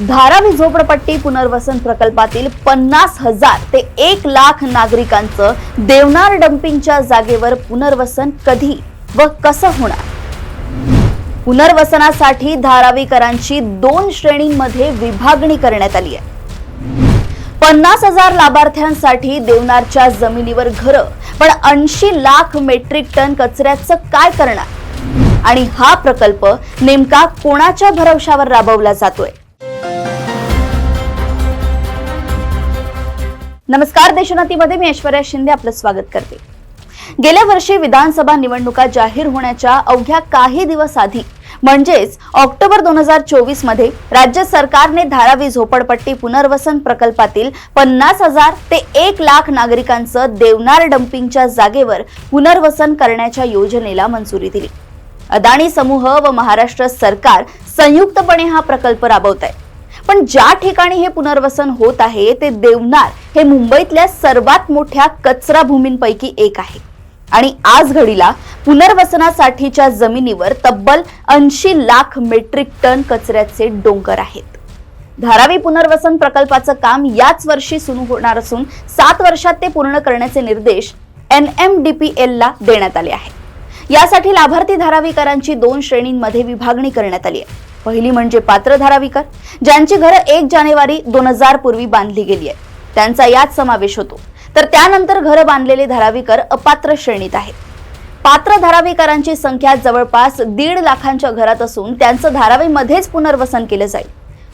धारावी झोपडपट्टी पुनर्वसन प्रकल्पातील पन्नास हजार ते एक लाख नागरिकांचं देवनार डम्पिंगच्या जागेवर पुनर्वसन कधी व कसं होणार? पुनर्वसनासाठी धारावीकरांची दोन श्रेणींमध्ये विभागणी करण्यात आली आहे. पन्नास हजार लाभार्थ्यांसाठी देवनारच्या जमिनीवर घरं पण ऐंशी लाख मेट्रिक टन कचऱ्याचं काय करणार? आणि हा प्रकल्प नेमका कोणाच्या भरवशावर राबवला जातोय? नमस्कार देशनातीमध्ये मी ऐश्वर्या शिंदे आपलं स्वागत करते. गेल्या वर्षी विधानसभा निवडणुका जाहीर होण्याच्या अवघ्या काही दिवस आधी म्हणजेच ऑक्टोबर दोन हजार चोवीसमध्ये राज्य सरकारने धारावी झोपडपट्टी पुनर्वसन प्रकल्पातील पन्नास हजार ते एक लाख नागरिकांचं देवनार डम्पिंगच्या जागेवर पुनर्वसन करण्याच्या योजनेला मंजुरी दिली. अदाणी समूह व महाराष्ट्र सरकार संयुक्तपणे हा प्रकल्प राबवत आहे. पण ज्या ठिकाणी हे पुनर्वसन होत आहे ते देवनार हे मुंबईतल्या सर्वात मोठ्या कचरा भूमींपैकी एक आहे. आणि आज घडीला पुनर्वसनासाठीच्या जमिनीवर तब्बल ऐंशी लाख मेट्रिक टन कचऱ्याचे डोंगर आहेत. धारावी पुनर्वसन प्रकल्पाचं काम याच वर्षी सुरू होणार असून सात वर्षात ते पूर्ण करण्याचे निर्देश एन एम डी पी एलला देण्यात आले आहे. यासाठी लाभार्थी धारावीकरांची दोन श्रेणींमध्ये विभागणी करण्यात आली आहे. पहिली म्हणजे पात्र धारावीकर ज्यांची घरं एक जानेवारी दोन हजार पूर्वी बांधली गेली आहेत. त्यांचा यात समावेश होतो. तर त्यानंतर घरं बांधलेले धारावीकर अपात्र श्रेणीत आहेत. पात्र धारावीकरांची संख्या जवळपास दीड लाखांच्या घरात असून त्यांचं धारावीमध्येच पुनर्वसन केलं जाईल.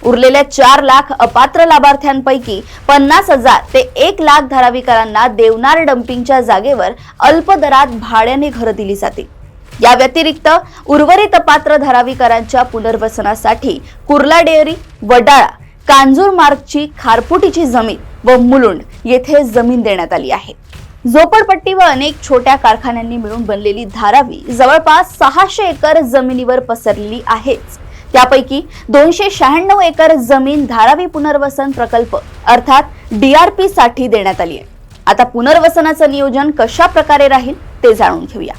उरलेल्या चार लाख अपात्र लाभार्थ्यांपैकी पन्नास हजार ते एक लाख धारावीकरांना देवनार डम्पिंगच्या जागेवर अल्प दरात भाड्याने घरं दिली जातील. या व्यतिरिक्त उर्वरित अपात्र धारावीकरांच्या पुनर्वसनासाठी कुर्ला डेअरी वडाळा कांजूर मार्गची खारपुटीची जमीन व मुलुंड येथे जमीन देण्यात आली आहे. झोपडपट्टी व अनेक छोट्या कारखान्यांनी मिळून बनलेली धारावी जवळपास सहाशे एकर जमिनीवर पसरलेली आहेच. त्यापैकी दोनशे शहाण्णव एकर जमीन धारावी पुनर्वसन प्रकल्प अर्थात डीआरपी साठी देण्यात आली आहे. आता पुनर्वसनाचं नियोजन कशा प्रकारे राहील ते जाणून घेऊया.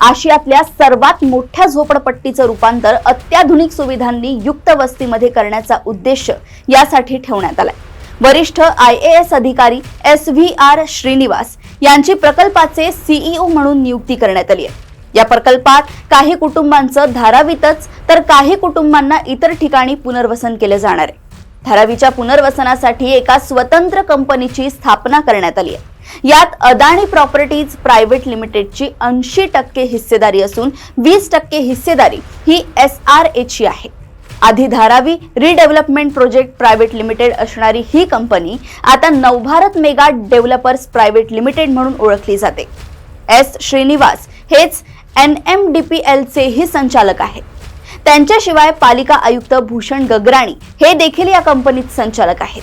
आशियातल्या सर्वात मोठ्या झोपडपट्टीचं रूपांतर अत्याधुनिक सुविधांनी युक्त वस्तीमध्ये करण्याचा उद्देश यासाठी ठेवण्यात आलाय. वरिष्ठ आय ए एस अधिकारी एस व्ही आर श्रीनिवास यांची प्रकल्पाचे सीईओ म्हणून नियुक्ती करण्यात आली आहे. या प्रकल्पात काही कुटुंबांचं धारावीतच तर काही कुटुंबांना इतर ठिकाणी पुनर्वसन केलं जाणार आहे. धारावीच्या पुनर्वसनासाठी एका स्वतंत्र कंपनीची स्थापना करण्यात आली आहे. यात अदाणी प्रॉपर्टीज प्रायव्हेट लिमिटेडची ऐंशी टक्के हिस्सेदारी असून वीस टक्के हिस्सेदारी ही एस आर एची आहे. आधी Dharavi redevelopment project private limited असणारी ही कंपनी आता Navbharat mega developers private limited म्हणून ओळखली जाते. एस श्रीनिवास हेच एन एम डी पी एलचेही संचालक आहेत त्यांच्याशिवाय पालिका आयुक्त भूषण गगराणी हे देखील या कंपनीत संचालक आहेत.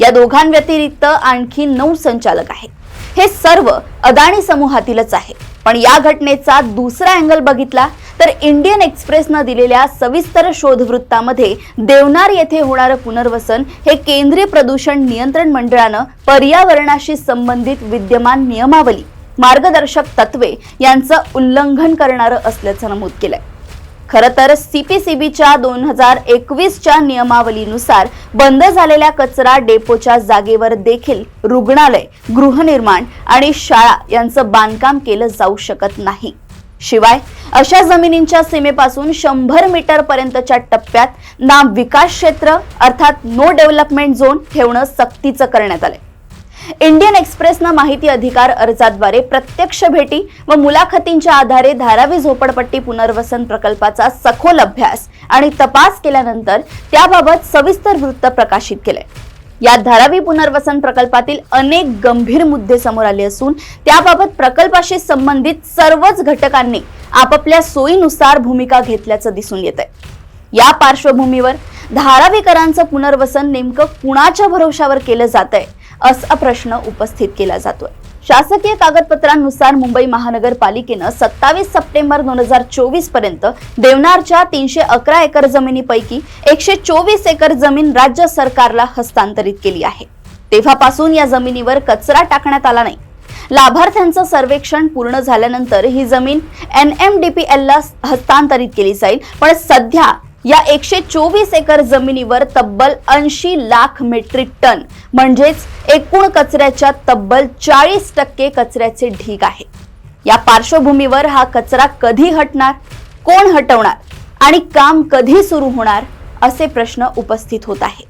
या दोघांव्यतिरिक्त आणखी नऊ संचालक आहेत. हे सर्व अदाणी समूहातीलच आहे. पण या घटनेचा दुसरा अँगल बघितला तर इंडियन एक्सप्रेसनं दिलेल्या सविस्तर शोधवृत्तामध्ये देवनार येथे होणारं पुनर्वसन हे केंद्रीय प्रदूषण नियंत्रण मंडळानं पर्यावरणाशी संबंधित विद्यमान नियमावली मार्गदर्शक तत्वे यांचं उल्लंघन करणारं असल्याचं नमूद केलंय. खरं तर सीपीसीबीच्या दोन हजार एकवीसच्या नियमावलीनुसार बंद झालेल्या कचरा डेपोच्या जागेवर देखील रुग्णालय गृहनिर्माण आणि शाळा यांचं बांधकाम केलं जाऊ शकत नाही. शिवाय अशा जमिनींच्या सीमेपासून शंभर मीटर पर्यंतच्या टप्प्यात ना विकास क्षेत्र अर्थात नो डेव्हलपमेंट झोन ठेवणं सक्तीचं करण्यात आलंय. इंडियन एक्सप्रेसनं माहिती अधिकार अर्जाद्वारे प्रत्यक्ष भेटी व मुलाखतींच्या आधारे धारावी झोपडपट्टी पुनर्वसन प्रकल्पाचा सखोल अभ्यास आणि तपास केल्यानंतर त्याबाबत सविस्तर वृत्त प्रकाशित केले. यात धारावी पुनर्वसन प्रकल्पातील अनेक गंभीर मुद्दे समोर आले असून त्याबाबत प्रकल्पाशी संबंधित सर्वच घटकांनी आपापल्या सोयीनुसार भूमिका घेतल्याचं दिसून येत आहे या पार्श्वभूमीवर धारावीकरांचं पुनर्वसन नेमकं कुणाच्या भरोशावर केलं जात आहे असा प्रश्न उपस्थित केला जातोय. शासकीय कागदपत्रांनुसार मुंबई महानगरपालिकेनं सत्तावीस सप्टेंबर दोन हजार चोवीसपर्यंत देवनारच्या तीनशे अकरा एकर जमिनीपैकी एकशे चोवीस एकर जमीन राज्य सरकारला हस्तांतरित केली आहे. तेव्हापासून या जमिनीवर कचरा टाकण्यात आला नाही. लाभार्थ्यांचं सर्वेक्षण पूर्ण झाल्यानंतर ही जमीन एन एम डी पी एलला हस्तांतरित केली जाईल पण सध्या या एकशे चोवीस एकर जमिनीवर तब्बल ऐंशी लाख मेट्रिक टन म्हणजेच एकूण कचऱ्याच्या तब्बल चाळीस टक्के कचऱ्याचे ढीग आहे. या पार्श्वभूमीवर हा कचरा कधी हटणार कोण हटवणार आणि काम कधी सुरू होणार असे प्रश्न उपस्थित होत आहे